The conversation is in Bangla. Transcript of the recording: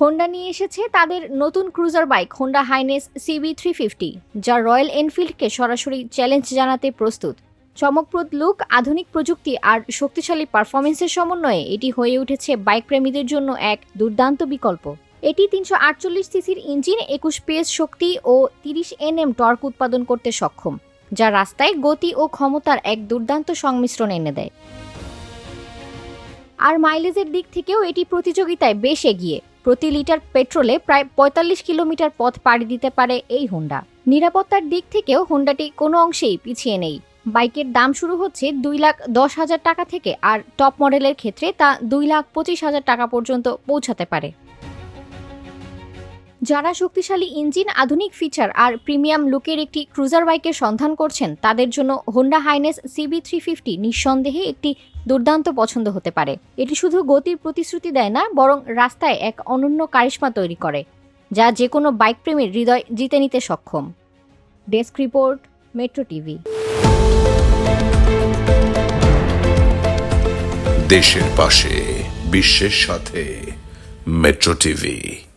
হোন্ডা নিয়ে এসেছে তাদের নতুন cruiser bike Honda H'ness CB three fifty যা রয়্যাল এনফিল্ডকে সরাসরি চ্যালেঞ্জ জানাতে প্রস্তুত। চমকপ্রদ লুক আধুনিক প্রযুক্তি আর শক্তিশালী পারফরমেন্সের সমন্বয়ে এটি হয়ে উঠেছে বাইক প্রেমীদের জন্য এক দুর্দান্ত বিকল্প। এটি তিনশো আটচল্লিশ সিসির ইঞ্জিন, একুশ পিএস শক্তি ও তিরিশ এনএম টর্ক উৎপাদন করতে সক্ষম, যা রাস্তায় গতি ও ক্ষমতার এক দুর্দান্ত সংমিশ্রণ এনে দেয়। আর মাইলেজের দিক থেকেও এটি প্রতিযোগিতায় বেশ এগিয়ে। প্রতি লিটার পেট্রোলে প্রায় পঁয়তাল্লিশ কিলোমিটার পথ পাড়ি দিতে পারে এই হোন্ডা নিরাপত্তার দিক থেকেও হোন্ডাটি কোনো অংশেই পিছিয়ে নেই। বাইকের দাম শুরু হচ্ছে দুই লাখ দশ হাজার টাকা থেকে, আর টপ মডেলের ক্ষেত্রে তা দুই লাখ পঁচিশ হাজার টাকা পর্যন্ত পৌঁছাতে পারে। যারা শক্তিশালী ইঞ্জিন, আধুনিক ফিচার আর প্রিমিয়াম লুকের একটি ক্রুজার বাইকের সন্ধান করছেন, তাদের জন্য Honda H'ness CB three fifty নিঃসন্দেহে একটি দুর্দান্ত পছন্দ হতে পারে। এটি শুধু গতির প্রতিশ্রুতি দেয় না, বরং রাস্তায় এক অনন্য কারিশ্মা তৈরি করে, যা যে কোনো বাইক প্রেমীর হৃদয় জিতে নিতে সক্ষম। Desk report, Metro TV. দেশের পাশে, বিশ্বের সাথে, মেট্রো টিভি।